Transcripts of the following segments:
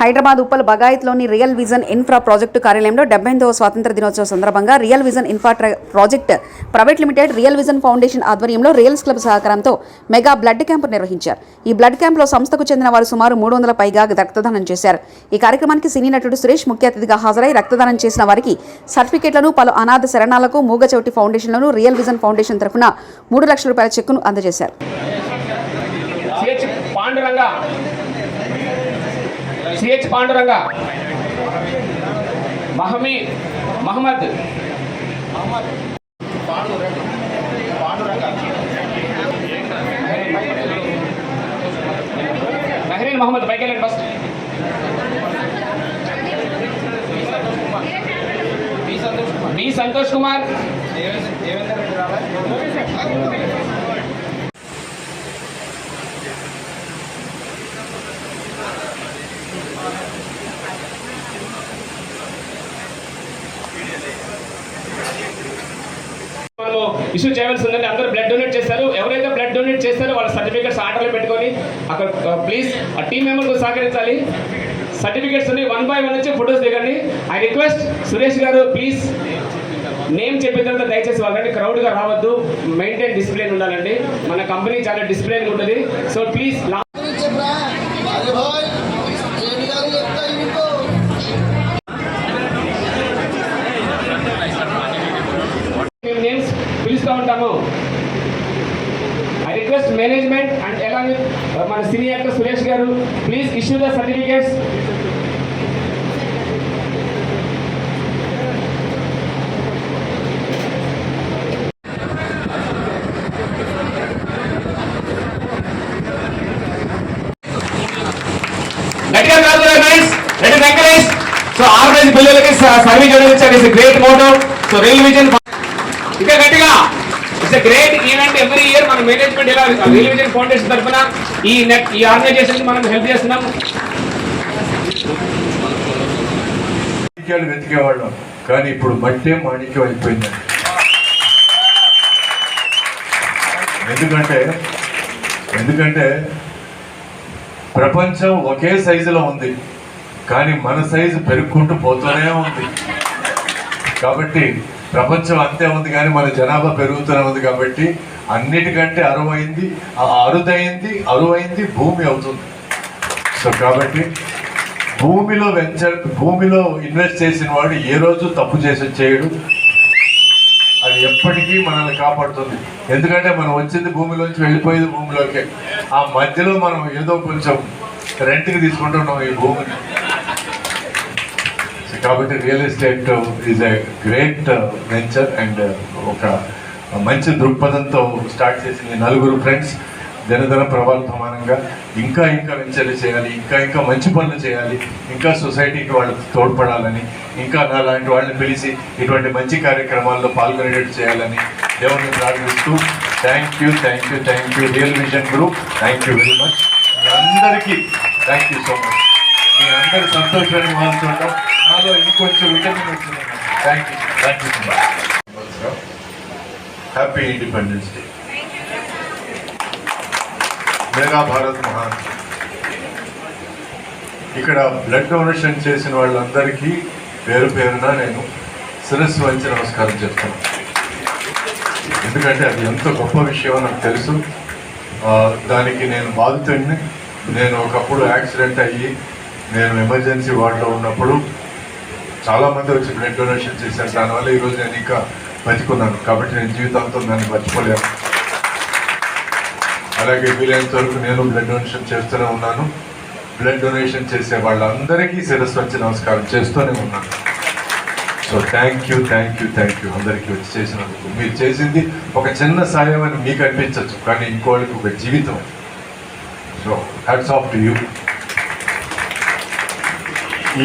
హైదరాబాద్ ఉప్పల్ బగాయత్లోని real vision infra project కార్యాలయంలో డెబ్బై స్వాతంత్ర దినోత్సవ సందర్భంగా real vision infra project private limited real vision foundation ఆధ్వర్యంలో రియల్స్ క్లబ్ సహకారంతో మెగా బ్లడ్ క్యాంపు నిర్వహించారు. ఈ బ్లడ్ క్యాంపులో సంస్థకు చెందిన వారు సుమారు మూడు వందల పైగా రక్తదానం చేశారు. ఈ కార్యక్రమానికి సినీ నటుడు సురేష్ ముఖ్య అతిథిగా హాజరై రక్తదానం చేసిన వారికి సర్టిఫికెట్లను పలు అనాథ శరణాలకు మూగచౌటి ఫౌండేషన్లను రియల్ విజన్ ఫౌండేషన్ తరఫున మూడు లక్షల రూపాయల చెక్కును అందజేశారు. సిహెచ్ పాండురంగ మహమీ మహమ్మద్. మెహరీన్ మహమ్మద్ పైకి వెళ్ళండి ఫస్ట్. బి సంతోష్ కుమార్. దేవేంద్ర మనము ఇష్యూ చేయవలసి ఉందండి అందరూ బ్లడ్ డొనేట్ చేస్తారు. ఎవరైతే బ్లడ్ డొనేట్ చేస్తారో వాళ్ళ సర్టిఫికేట్స్ ఆర్డర్లో పెట్టుకొని అక్కడ ప్లీజ్ ఆ టీం మెంబర్కు సహకరించాలి. సర్టిఫికేట్స్ ఉన్నాయి. వన్ బై వన్ వచ్చి ఫొటోస్ దిగండి. I request Suresh garu please name చెప్పిన తర్వాత దయచేసి వాళ్ళంటే క్రౌడ్గా రావద్దు. మెయింటైన్ డిసిప్లిన్ ఉండాలండి. మన కంపెనీ చాలా డిసిప్లిన్ ఉంటుంది. సో ప్లీజ్ ఉంటాము. ఐ రిక్వెస్ట్ మేనేజ్మెంట్ అండ్ ఎలా మన సినీ యాక్టర్ సురేష్ గారు ప్లీజ్ ఇష్యూ ద సర్టిఫికేట్స్ గట్టిగా కాదు నైస్ సో ఆర్గనైజ్ పిల్లలకి సర్వీస్ అందించారు it's great motto so real vision ఇంకా గట్టిగా it's great event every year మన మేనేజ్మెంట్ ఇలా రిలీవిజన్ ఫౌండేషన్ తరఫున ఈ నెట్ ఈ ఆర్గనైజేషన్ మనం హెల్ప్ చేస్తున్నాం. వెతికేవాళ్ళం. కానీ ఇప్పుడు మట్టే మాణిక్యం అయిపోయింది. ఎందుకంటే ఎందుకంటే ప్రపంచం ఒకే సైజులో ఉంది. కానీ మన సైజు పెరుక్కుంటూ పోతూనే ఉంది. కాబట్టి ప్రపంచం అంతే ఉంది కానీ మన జనాభా పెరుగుతూనే ఉంది కాబట్టి అన్నిటికంటే అరువైంది ఆ అరుదైంది అరువైంది భూమి అవుతుంది. సో కాబట్టి భూమిలో వెంచర్ భూమిలో ఇన్వెస్ట్ చేసిన వాడు ఏ రోజు తప్పు చేసి చేయడు అది ఎప్పటికీ మనల్ని కాపాడుతుంది. ఎందుకంటే మనం వచ్చింది భూమిలోంచి వెళ్ళిపోయేది భూమిలోకే. ఆ మధ్యలో మనం ఏదో కొంచెం రెంట్కి తీసుకుంటున్నాం ఈ భూమిని. కాబట్టి real estate is a great venture and ఒక uh, మంచి దృక్పథంతో స్టార్ట్ చేసింది నలుగురు ఫ్రెండ్స్ దినదిన ప్రవర్ధమానంగా ఇంకా ఇంకా వెంచర్లు చేయాలి ఇంకా ఇంకా మంచి పనులు చేయాలి ఇంకా సొసైటీకి వాళ్ళు తోడ్పడాలని ఇంకా నాలాంటి వాళ్ళని పిలిచి ఇటువంటి మంచి కార్యక్రమాల్లో పాల్గొనేటట్టు చేయాలని దేవుణ్ణి ప్రార్థిస్తూ thank you thank you thank you real vision group thank you very much అందరికీ థ్యాంక్ యూ సో మచ్ మీ అందరి సంతోషాన్ని మనం నాలో ఇంకొంచెం విటమిన్ వచ్చింది. Thank you thank you so much happy independence day మేరా భారత్ మహాన్ ఇక్కడ బ్లడ్ డొనేషన్ చేసిన వాళ్ళందరికీ పేరు పేరున నేను శిరస్సు వంచి నమస్కారం చేస్తాను ఎందుకంటే అది ఎంత గొప్ప విషయమో నాకు తెలుసు. దానికి నేను బాధితుడిని. నేను ఒకప్పుడు యాక్సిడెంట్ అయ్యి నేను ఎమర్జెన్సీ వార్డులో ఉన్నప్పుడు చాలామంది వచ్చి బ్లడ్ డొనేషన్ చేశారు. దానివల్ల ఈరోజు నేను ఇంకా బతికున్నాను. కాబట్టి నేను జీవితాంతం దాన్ని మర్చిపోలేను. అలాగే వీలైనంత వరకు నేను బ్లడ్ డొనేషన్ చేస్తూనే ఉన్నాను. బ్లడ్ డొనేషన్ చేసే వాళ్ళందరికీ శిరస్సు వచ్చి నమస్కారం చేస్తూనే ఉన్నాను. So thank you thank you thank you అందరికీ వచ్చి చేసినందుకు. మీరు చేసింది ఒక చిన్న సాయం అని మీకు అనిపించవచ్చు. కానీ ఇంకోళ్ళకి ఒక జీవితం. So hats off to you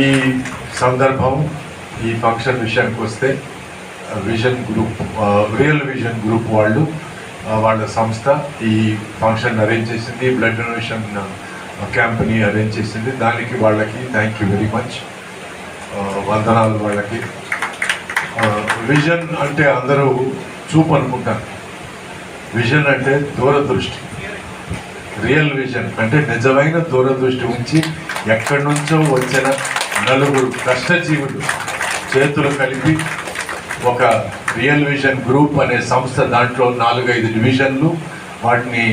ఈ సందర్భం ఈ ఫంక్షన్ విషయానికి వస్తే vision group real vision group వాళ్ళు వాళ్ళ సంస్థ ఈ ఫంక్షన్ అరేంజ్ చేసింది బ్లడ్ డొనేషన్ క్యాంప్ని అరేంజ్ చేసింది. దానికి వాళ్ళకి థ్యాంక్ యూ వెరీ మచ్ వందనాలు వాళ్ళకి. విజన్ అంటే అందరూ చూపు అనుకుంటారు విజన్ అంటే దూరదృష్టి. రియల్ విజన్ అంటే నిజమైన దూరదృష్టి ఉంచి ఎక్కడి నుంచో వచ్చిన నలుగురు కష్టజీవులు చేతులు కలిపి ఒక రియల్ విజన్ గ్రూప్ అనే సంస్థ దాంట్లో నాలుగైదు డివిజన్లు వాటిని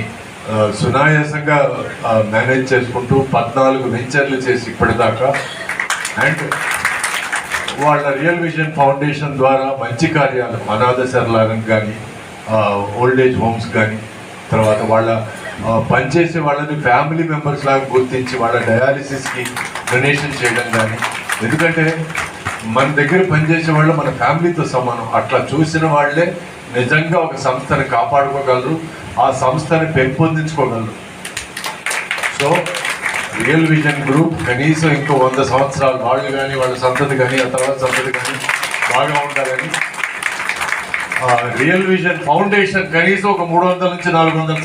సునాయాసంగా మేనేజ్ చేసుకుంటూ పద్నాలుగు వెంచర్లు చేసి ఇప్పటిదాకా. అండ్ వాళ్ళ రియల్ విజన్ ఫౌండేషన్ ద్వారా మంచి కార్యాలు అనాథ సరళాలను కానీ ఓల్డ్ ఏజ్ హోమ్స్ కానీ తర్వాత వాళ్ళ పనిచేసే వాళ్ళని ఫ్యామిలీ మెంబర్స్ లాగా గుర్తించి వాళ్ళ డయాలిసిస్కి డొనేషన్ చేయడం కానీ ఎందుకంటే మన దగ్గర పనిచేసే వాళ్ళు మన ఫ్యామిలీతో సమానం. అట్లా చూసిన వాళ్ళే నిజంగా ఒక సంస్థను కాపాడుకోగలరు ఆ సంస్థని పెంపొందించుకోగలరు. సో రియల్ విజన్ గ్రూప్ కనీసం ఇంకో వంద సంవత్సరాలు వాళ్ళు కానీ వాళ్ళ సంతతి కానీ ఆ తర్వాత సంతతి కానీ బాగా ఉండాలని. రియల్ విజన్ ఫౌండేషన్ కనీసం ఒక మూడు వందల నుంచి నాలుగు వందల